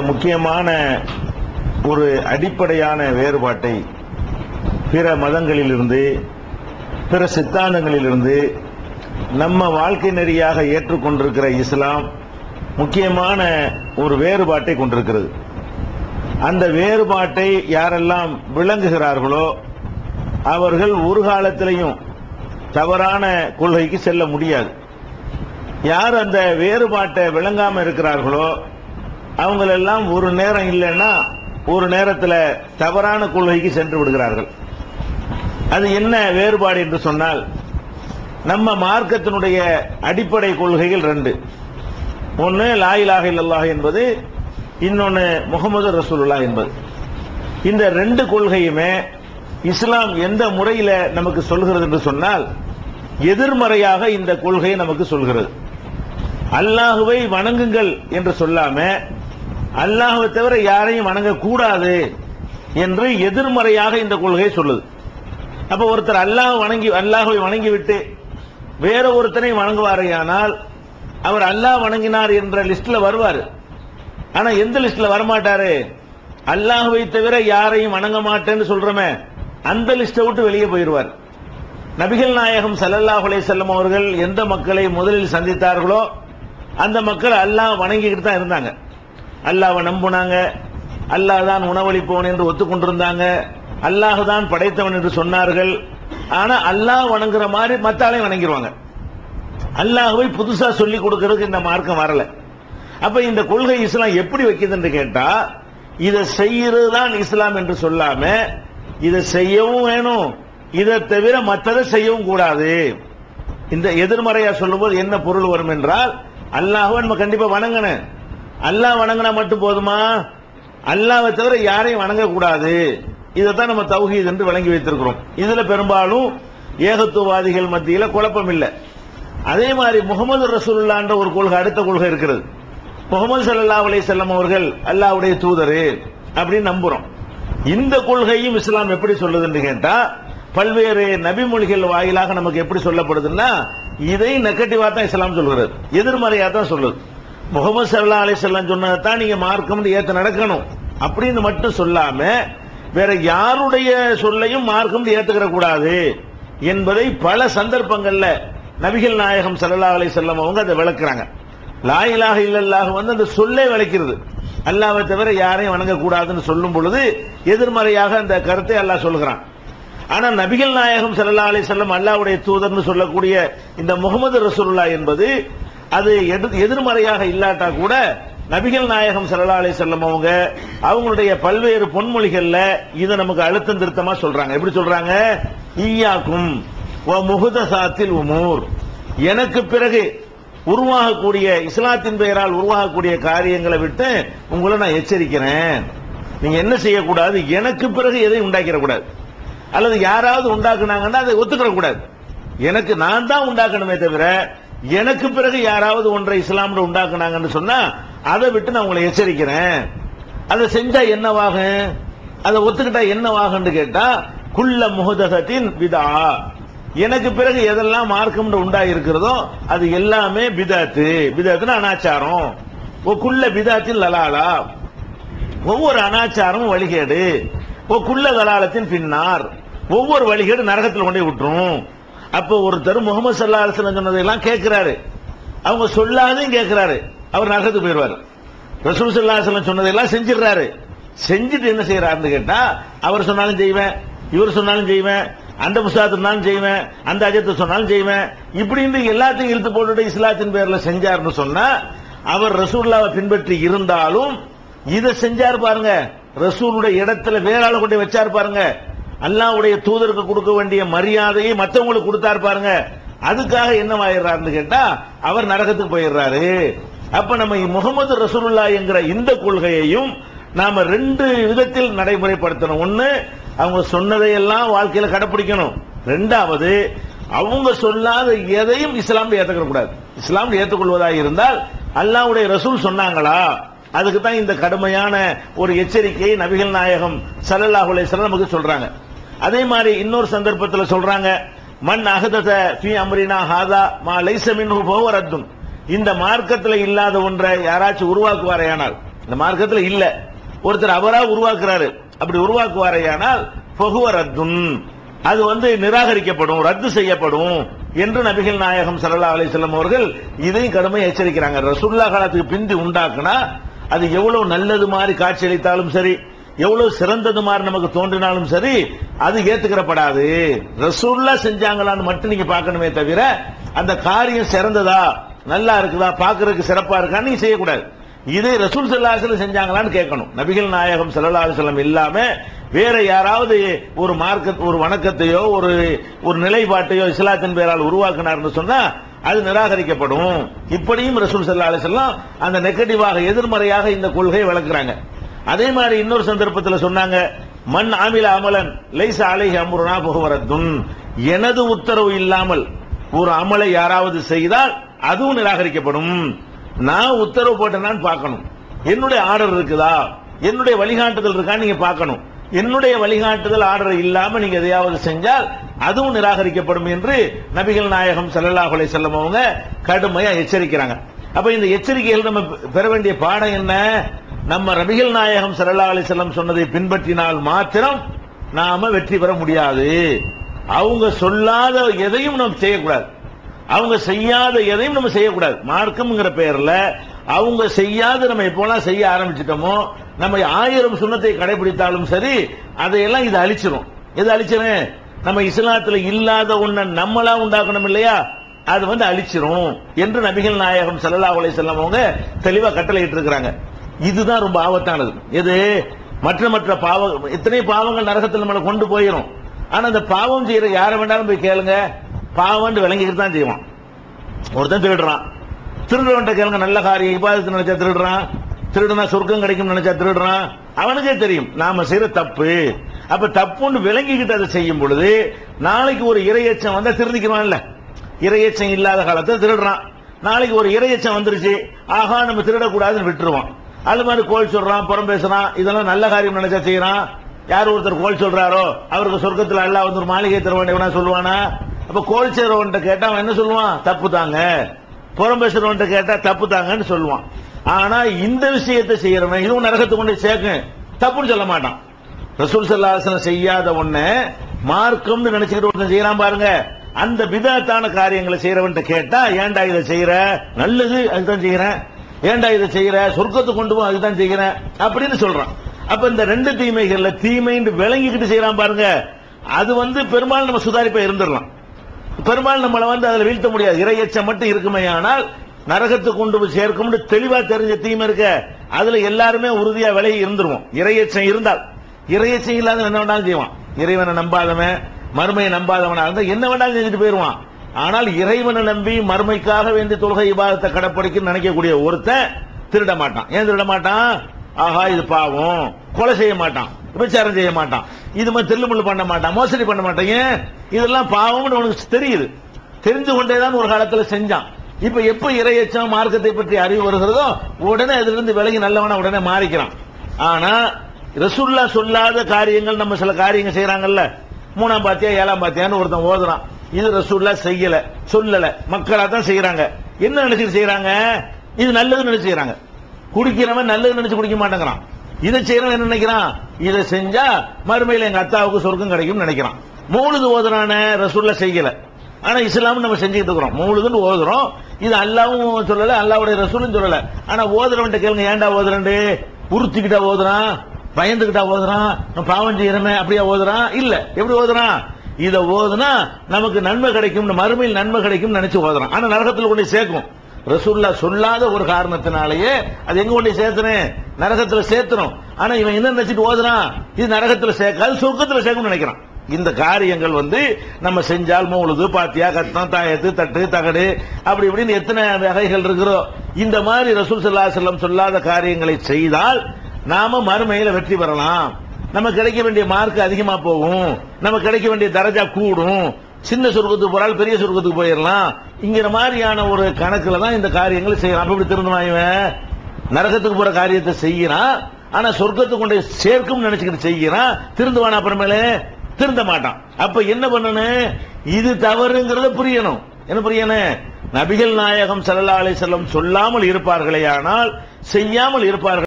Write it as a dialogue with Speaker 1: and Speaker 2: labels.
Speaker 1: முக்கியமான ஒரு அடிப்படையான வேறுபாட்டை பிற மதங்களிலிருந்து பிற சித்தாந்தங்களிலிருந்து நம்ம வாழ்க்கை நெறியாக ஏற்றுக்கொண்டிருக்கிற இஸ்லாம் முக்கியமான ஒரு வேறுபாட்டை கொண்டிருக்கிறது. அந்த வேறுபாட்டை யாரெல்லாம் விளங்குகிறார்களோ அவர்கள் ஒரு காலத்திலையும் தவறான கொள்கைக்கு செல்ல முடியாது. யார் அந்த வேறுபாட்டை விளங்காமல் இருக்கிறார்களோ அவங்களெல்லாம் ஒரு நேரம் இல்லைன்னா ஒரு நேரத்தில் தவறான கொள்கைக்கு சென்று விடுகிறார்கள். அது என்ன வேறுபாடு என்று சொன்னால் நம்ம மார்க்கத்தினுடைய அடிப்படை கொள்கைகள் ரெண்டு. ஒன்று லாயிலாக இல்லல்லாஹ் என்பது இன்னொன்று முகமது ரசூலுல்லா என்பது. இந்த ரெண்டு கொள்கையுமே இஸ்லாம் எந்த முறையில் நமக்கு சொல்கிறது என்று சொன்னால் எதிர்மறையாக இந்த கொள்கையை நமக்கு சொல்கிறது. அல்லாஹுவை வணங்குங்கள் என்று சொல்லாம அல்லாஹுவை தவிர யாரையும் வணங்கக்கூடாது என்று எதிர்மறையாக இந்த கொள்கை சொல்லுது. அப்ப ஒருத்தர் அல்லாஹ் வணங்கி அல்லாஹுவை வணங்கிவிட்டு வேற ஒருத்தனை வணங்குவாரையானால் அவர் அல்லாஹ் வணங்கினார் என்ற லிஸ்ட்ல வருவார். ஆனா எந்த லிஸ்ட்ல வரமாட்டாரு? அல்லாஹுவை தவிர யாரையும் வணங்க மாட்டேன்னு சொல்றமே அந்த லிஸ்ட்டை விட்டு வெளியே போயிடுவார். நபிகள் நாயகம் சல்லல்லாஹ் செல்லம் அவர்கள் எந்த மக்களை முதலில் சந்தித்தார்களோ அந்த மக்கள் அல்லாஹ் வணங்கிக்கிட்டு தான் இருந்தாங்க. அல்லாவை நம்புனாங்க. அல்லாஹ் தான் உணவளிப்பவன் என்று ஒத்துக்கொண்டிருந்தாங்க. அல்லாஹ் தான் படைத்தவன் என்று சொன்னார்கள். ஆனா அல்லாஹ் வணங்குற மாதிரி மத்தாலையும் வணங்கிடுவாங்க அல்லாஹுவை புதுசா சொல்லி கொடுக்கறதுக்கு இந்த மார்க்கம் வரல. அப்ப இந்த கொள்கை இஸ்லாம் எப்படி வைக்குதுன்னு கேட்டா இதை செய்யறது தான் இஸ்லாம் என்று சொல்லாம இதை செய்யவும் வேணும். இதை தவிர மற்றதை செய்யவும் கூடாது. இந்த எதிர்மறையா சொல்லும்போது என்ன பொருள் வரும் என்றால் அல்லாஹுவை நம்ம கண்டிப்பா வணங்கணும். அல்லாஹ் வணங்கினா மட்டும் போதுமா? அல்லாவை தவிர யாரையும் வணங்கக்கூடாது இதைத்தான் நம்ம தௌஹீத் என்று வழங்கி வைத்திருக்கிறோம். இதுல பெரும்பாலும் ஏகத்துவவாதிகள் மத்தியில குழப்பம் இல்லை அதே மாதிரி முகமது ரசூல்லான்ற ஒரு கொள்கை அடுத்த கொள்கை இருக்கிறது. முகமது சல்லா அலைஹி செல்லம் அவர்கள் அல்லாஹ்வுடைய தூதர் அப்படின்னு நம்புறோம். இந்த கொள்கையும் இஸ்லாம் எப்படி சொல்லுதுன்னு கேட்டா பல்வேறு நபிமொழிகள் வாயிலாக நமக்கு எப்படி சொல்லப்படுதுன்னா இதை நெகட்டிவா தான் இஸ்லாம் சொல்கிறது எதிர்மறையா தான் சொல்லுது. முகமது சல்லா அலி செல்லம் சொன்னதான் நீங்க மார்க்கம் ஏத்த நடக்கணும். அப்படின்னு மட்டும் சொல்லாம வேற யாருடைய சொல்லையும் மார்க்கம் ஏத்துக்கிற கூடாது என்பதை பல சந்தர்ப்பங்கள்ல நபிகள் நாயகம் சல்லா அலி செல்லம் அவங்க அதை விளக்குறாங்க. லாயிலாக இல்லல்லாக வந்து அந்த சொல்லே விளக்கிறது. அல்லாவை தவிர யாரையும் வணங்கக்கூடாதுன்னு சொல்லும் பொழுது எதிர்மறையாக அந்த கருத்தை அல்லாஹ் சொல்கிறான் ஆனா நபிகள் நாயகம் சல்லா அலி செல்லம் அல்லாஹ்வுடைய தூதர்னு சொல்லக்கூடிய இந்த முகமது ரசூல்லா என்பது அது எது- எதிர்மறையாக இல்லாட்டா கூட நபிகள் நாயகம் ஸல்லல்லாஹு அலைஹி அவங்க அவங்களுடைய பல்வேறு பொன்மொழிகள்ல இதை நமக்கு அழுத்தம் திருத்தமா சொல்றாங்க. எப்படி சொல்றாங்க? ஈயாக்கும் வ முஹதசாத்தில் உமூர். எனக்கு பிறகு உருவாகக்கூடிய இஸ்லாத்தின் பெயரால் உருவாகக்கூடிய காரியங்களை விட்டு உங்களை நான் எச்சரிக்கிறேன். நீங்க என்ன செய்யக்கூடாது? எனக்கு பிறகு எதையும் உண்டாக்கிடக்கூடாது. அல்லது யாராவது உண்டாக்குனாங்கன்னா அதை ஒத்துக்கிற கூடாது எனக்கு நான் தான் உண்டாக்கணுமே தவிர எனக்கு பிறகு யாராவது ஒன்றை இஸ்லாமில் உண்டாக்குனாங்கன்னு சொன்னா அதை விட்டு நான் உங்களை எச்சரிக்கிறேன். அதை செஞ்சா என்னவாகும் அதை ஒத்துக்கிட்டா என்னவாகும்னு கேட்டா குள்ள முகதகத்தின் விதா. எனக்கு பிறகு எதெல்லாம் மார்க்கம் உண்டா இருக்கிறதோ அது எல்லாமே பிதாத்து. பிதாத்துன்னு அனாச்சாரம். ஓ குள்ள பிதாத்தில் லலாலா. ஒவ்வொரு அனாச்சாரமும் வழிகேடு. ஓ குள்ள தலாலத்தின் பின்னார். ஒவ்வொரு வழிகேடு நரகத்தில் கொண்டே விட்டுரும். அப்போ ஒருத்தர் முகமது சல்லா அலிஸ்லாம் சொன்னதையெல்லாம் கேட்கிறாரு. அவங்க சொல்லாதையும் கேட்கிறாரு. அவர் நரகத்துக்கு போயிடுவார். ரசூல் சல்லா அலிஸ்லாம் சொன்னதையெல்லாம் செஞ்சிடுறாரு. செஞ்சுட்டு என்ன செய்யறாருன்னு கேட்டா அவர் சொன்னாலும் செய்வேன் இவர் சொன்னாலும் செய்வேன் அந்த புஸ்தகத்தை செய்வேன் அந்த அஜத்தை சொன்னாலும் செய்வேன். இப்படின்னு எல்லாத்தையும் இழுத்து போட்டுட்டு இஸ்லாத்தின் பேர்ல செஞ்சாருன்னு சொன்னா அவர் ரசூல்லாவை பின்பற்றி இருந்தாலும் இதை செஞ்சார் பாருங்க. ரசூலுடைய இடத்துல வேற ஆளை கொண்டு வச்சார் பாருங்க. அல்லாவுடைய தூதருக்கு கொடுக்க வேண்டிய மரியாதையை மற்றவங்களுக்கு கொடுத்தார் பாருங்க. அதுக்காக என்னவாயிடுறாருன்னு கேட்டா அவர் நரகத்துக்கு போயிடுறாரு. அப்ப நம்ம முகமது ரசூலுல்லா என்கிற இந்த கொள்கையையும் நாம ரெண்டு விதத்தில் நடைமுறைப்படுத்தணும். ஒண்ணு அவங்க சொன்னதையெல்லாம் வாழ்க்கையில கடைப்பிடிக்கணும். ரெண்டாவது அவங்க சொல்லாத எதையும் இஸ்லாம்ல ஏத்துக்க கூடாது. இஸ்லாம்ல ஏற்றுக்கொள்வதாக இருந்தால் அல்லாவுடைய ரசூல் சொன்னாங்களா? அதுக்கு தான் இந்த கடுமையான ஒரு எச்சரிக்கையை நபிகள் நாயகம் ஸல்லல்லாஹு நமக்கு சொல்றாங்க. அதே மாதிரி இன்னொரு சந்தர்ப்பத்தில் சொல்றாங்க மண் அகதத பி அம்ரினா ஹாதா மா லைசமின் போவரத்தும் இந்த மார்க்கத்தில் இல்லாத ஒன்றை யாராச்சும் உருவாக்குவாரையானால் இந்த மார்க்கத்தில் இல்ல. ஒருத்தர் அவரா உருவாக்குறாரு அப்படி உருவாக்குவாரையானால் ஃபஹுவ அது வந்து நிராகரிக்கப்படும் ரத்து செய்யப்படும் என்று நபிகள் நாயகம் ஸல்லல்லாஹு அலிசல்லம் அவர்கள் இதையும் கடுமையை எச்சரிக்கிறாங்க. ரசுல்லா காலத்துக்கு பிந்தி உண்டாக்குனா அது எவ்வளவு நல்லது மாதிரி காட்சியளித்தாலும் சரி எவ்வளவு சிறந்தது மாதிரி நமக்கு தோன்றினாலும் சரி அது ஏத்துக்கிறப்படாது. ரசூல்லா செஞ்சாங்களான்னு மட்டும் நீங்க பார்க்கணுமே தவிர அந்த காரியம் சிறந்ததா? நல்லா இருக்குதா? பார்க்கறதுக்கு சிறப்பா இருக்கான்னு நீங்க செய்யக்கூடாது. இதே ரசூல் ஸல்லல்லாஹு செஞ்சாங்களான்னு கேட்கணும். நபிகள் நாயகம் ஸல்லல்லாஹு இல்லாம வேற யாராவது ஒரு மார்க்க ஒரு வணக்கத்தையோ ஒரு ஒரு நிலைப்பாட்டையோ இஸ்லாத்தின் பேரால் உருவாக்கினார்னு சொன்னா அது நிராகரிக்கப்படும். இப்படியும் ரசூல் ஸல்லல்லாஹு அந்த நெகட்டிவாக எதிர்மறையாக இந்த கொள்கையை விளக்குறாங்க அதே மாதிரி இன்னொரு சந்தர்ப்பத்தில் சொன்னாங்க மண் ஆமில அமலன் லைச அலைஹி அம்ருனா புகவரத்துன். எனது உத்தரவு இல்லாமல் ஒரு அமலை யாராவது செய்தால் அதுவும் நிராகரிக்கப்படும். நான் உத்தரவு போட்டேனான்னு பார்க்கணும். என்னுடைய ஆர்டர் இருக்குதா? என்னுடைய வழிகாட்டுதல் இருக்கான்னு நீங்க பார்க்கணும். என்னுடைய வழிகாட்டுதல் ஆர்டர் இல்லாம நீங்க எதையாவது செஞ்சால் அதுவும் நிராகரிக்கப்படும் என்று நபிகள் நாயகம் ஸல்லல்லாஹு அலைஹி அவங்க கடுமையா எச்சரிக்கிறாங்க. அப்ப இந்த எச்சரிக்கைகள் நம்ம பெற வேண்டிய பாடம் என்ன? நம்ம நபிகள் நாயகம் ஸல்லல்லாஹு அலி செல்லம் சொன்னதை பின்பற்றினால் மாத்திரம் நாம வெற்றி பெற முடியாது. அவங்க சொல்லாத எதையும் நம்ம செய்யக்கூடாது. அவங்க செய்யாத எதையும் நம்ம செய்யக்கூடாது. மார்க்கம்ங்கிற பெயர்ல அவங்க செய்யாத நம்ம எப்போலாம் செய்ய ஆரம்பிச்சிட்டோமோ நம்ம ஆயிரம் சுண்ணத்தை கடைபிடித்தாலும் சரி அதையெல்லாம் இது அழிச்சிரும். எது அழிச்சிரும் நம்ம இஸ்லாத்துல இல்லாத ஒன்ன நம்மளா உண்டாக்கணும் இல்லையா? அது வந்து அழிச்சிரும் என்று நபிகள் நாயகம் ஸல்லல்லாஹு உலை வஸல்லம் அவங்க தெளிவா கட்டளையிட்டு இருக்கிறாங்க இதுதான் ரொம்ப ஆபத்தானது. எது? மற்ற மற்ற பாவ இத்தனை பாவங்கள் நரகத்தில் நம்மளை கொண்டு போயிடும் ஆனா அந்த பாவம் செய்யற யாரை வேண்டாலும் போய் கேளுங்க. பாவம்னு விளங்கிக்கிட்டு தான் செய்வான். ஒருத்தன் திருடுறான். திருடுறவன்ட்ட கேளுங்க நல்ல காரியம் இபாதத்து நினைச்சா திருடுறான். திருடுனா சொர்க்கம் கிடைக்கும் நினைச்சா திருடுறான். அவனுக்கே தெரியும் நாம செய்யற தப்பு. அப்ப தப்புன்னு விளங்கிக்கிட்டு அதை செய்யும் பொழுது நாளைக்கு ஒரு இரையச்சம் வந்தா திருந்திக்கிறான்ல இரையச்சம் இல்லாத காலத்தில் திருடுறான். நாளைக்கு ஒரு இரையச்சம் வந்துருச்சு ஆகா நம்ம திருடக்கூடாதுன்னு விட்டுருவான். அது மாதிரி கோல் சொல்றான் புறம் பேசுறான் இதெல்லாம் நல்ல காரியம் நினைச்சா செய்யறான். யார் ஒருத்தர் கோல் சொல்றாரோ அவருக்கு சொர்க்கத்தில் அல்லாஹ் வந்து ஒரு மாளிகை தர வேண்டியவனா சொல்லுவானா? அப்ப கோல் செய்றவன்ட்ட கேட்டா அவன் என்ன சொல்லுவான்? தப்பு தாங்க. புறம் பேசுறவன்ட்ட கேட்டா தப்பு தாங்கன்னு சொல்லுவான். ஆனா இந்த விஷயத்தை செய்யறவன் இதுவும் நரகத்தை கொண்டு சேர்க்கும் தப்புன்னு சொல்ல மாட்டான். ரசூல் சல்லாசனம் செய்யாத ஒண்ணு மார்க்கம்னு நினைச்சுக்கிட்டு ஒருத்தன் செய்யறான் பாருங்க. அந்த விதத்தான காரியங்களை செய்யறவன்ட்ட கேட்டா ஏன்டா இதை செய்யற நல்லது அதுதான் செய்யறேன் ஏன்டா இதை செய்யற? சொர்க்கத்தை கொண்டு போ அதுதான் செய்கிறேன் அப்படின்னு சொல்றான். அப்ப இந்த ரெண்டு தீமைகள்ல தீமைன்னு விளங்கிக்கிட்டு செய்யறான் பாருங்க. அது வந்து பெரும்பாலும் நம்ம சுதாரிப்பா இருந்துடலாம். பெரும்பாலும் நம்மளை வந்து அதுல வீழ்த்த முடியாது. இறையச்சம் மட்டும் இருக்குமே ஆனால் நரகத்துக்கு கொண்டு போய் சேர்க்கும்னு தெளிவா தெரிஞ்ச தீமை இருக்க. அதுல எல்லாருமே உறுதியா விலகி இருந்துருவோம். இறையச்சம் இருந்தால். இறையச்சம் இல்லாத என்ன வேணாலும் செய்வான். இறைவனை நம்பாதவன் மறுமையை நம்பாதவனா இருந்தா என்ன வேணாலும் செஞ்சுட்டு போயிருவான். ஆனால் இறைவனை நம்பி மறுமைக்காக வேண்டி தொழுகை விவாதத்தை கடைப்பிடிக்க நினைக்கக்கூடிய ஒருத்தன் திருட மாட்டான் ஏன் திருட மாட்டான் ஆஹா இது பாவம். கொலை செய்ய மாட்டான். விபச்சாரம் செய்ய மாட்டான். இது மாதிரி திருளுமுள்ளு பண்ண மாட்டான். மோசடி பண்ண மாட்டேன். இதெல்லாம் பாவம்னு உனக்கு தெரியுது. தெரிஞ்சு கொண்டேதான் ஒரு காலத்தில் செஞ்சான். இப்ப எப்ப இறையச்சம் மார்க்கத்தை பற்றி அறிவு வருகிறதோ உடனே அதுல இருந்து விலகி நல்லவனா உடனே மாறிக்கிறான். ஆனா ரசுல்லா சொல்லாத காரியங்கள் நம்ம சில காரியங்கள் செய்யறாங்கல்ல மூணாம் பாத்தியா ஏழாம் பாத்தியான்னு ஒருத்தன் ஓதுறான். இது ரசூல்லா செய்யல சொல்லல. மக்களா தான் செய்யறாங்க என்ன நினைச்சிட்டு செய்யறாங்க இது நல்லதுன்னு நினைச்சு செய்யறாங்க குடிக்கிறவன் நல்லது நினைச்சு குடிக்க மாட்டேங்கிறான். இதை செய்யறவன் என்ன நினைக்கிறான்? இதை செஞ்சா மறுமையில எங்க அத்தாவுக்கு சொர்க்கம் கிடைக்கும் நினைக்கிறான். மூழுது ஓதுறான ரசூல்லா செய்யல. ஆனா இஸ்லாம் நம்ம செஞ்சுட்டு இருக்கிறோம். மூழுதுன்னு ஓதுறோம். இது அல்லாவும் சொல்லல அல்லாவுடைய ரசூலும் சொல்லல. ஆனா ஓதுறவன்ட்ட கேளுங்க ஏன்டா ஓதுறண்டு உறுத்திக்கிட்டா ஓதுறான் பயந்துகிட்டா ஓதுறான் பாவம் செய்யறமே அப்படியா ஓதுறான்? இல்ல. எப்படி ஓதுறான்? இதை ஓதுனா நமக்கு நன்மை கிடைக்கும் மறுமையில் நன்மை கிடைக்கும் நினைச்சு ஓதுறான் ஆனா நரகத்தில் கொண்டு சேர்க்கும். ரசூல்லா சொல்லாத ஒரு காரணத்தினாலேயே அது எங்க கொண்டு சேர்த்துனேன் நரகத்தில் நரகத்துல சேர்த்துறோம். ஆனா இவன் என்ன நினைச்சிட்டு ஓதுறான்? இது நரகத்துல சேர்க்காது சொர்க்கத்துல சேர்க்கும் நினைக்கிறான். இந்த காரியங்கள் வந்து நம்ம செஞ்சால் மூழுது பாத்தியா கத்தம் தாயத்து தட்டு தகடு அப்படி இப்படின்னு எத்தனை வகைகள் இருக்கிறோ இந்த மாதிரி ரசூல் சல்லா செல்லம் சொல்லாத காரியங்களை செய்தால் நாம மறுமையில வெற்றி பெறலாம். நம்ம கிடைக்க வேண்டிய மார்க் அதிகமா போகும். நம்ம கிடைக்க வேண்டிய தரஜா கூடும். சின்ன சொர்க்கத்துக்கு போறால் பெரிய சொர்க்கத்துக்கு போயிடலாம். இங்கிற மாதிரியான ஒரு கணக்குல தான் இந்த காரியங்களை செய்யலாம். அப்படி இப்படி திருந்துவான் இவன்? நரகத்துக்கு போற காரியத்தை செய்யறான் ஆனா சொர்க்கத்துக்கு கொண்டு சேர்க்கும் நினைச்சுக்கிட்டு செய்யறான் திருந்துவான் அப்புறமேலே? திருந்த மாட்டான். அப்ப என்ன பண்ணணும்? இது தவறுங்கிறத புரியணும். என்ன புரியணும்? நபிகள் நாயகம் சல்லா அலைஹி சொல்லாமல் இருப்பார்களே ஆனால் செய்யாமல் இருப்பார்கள்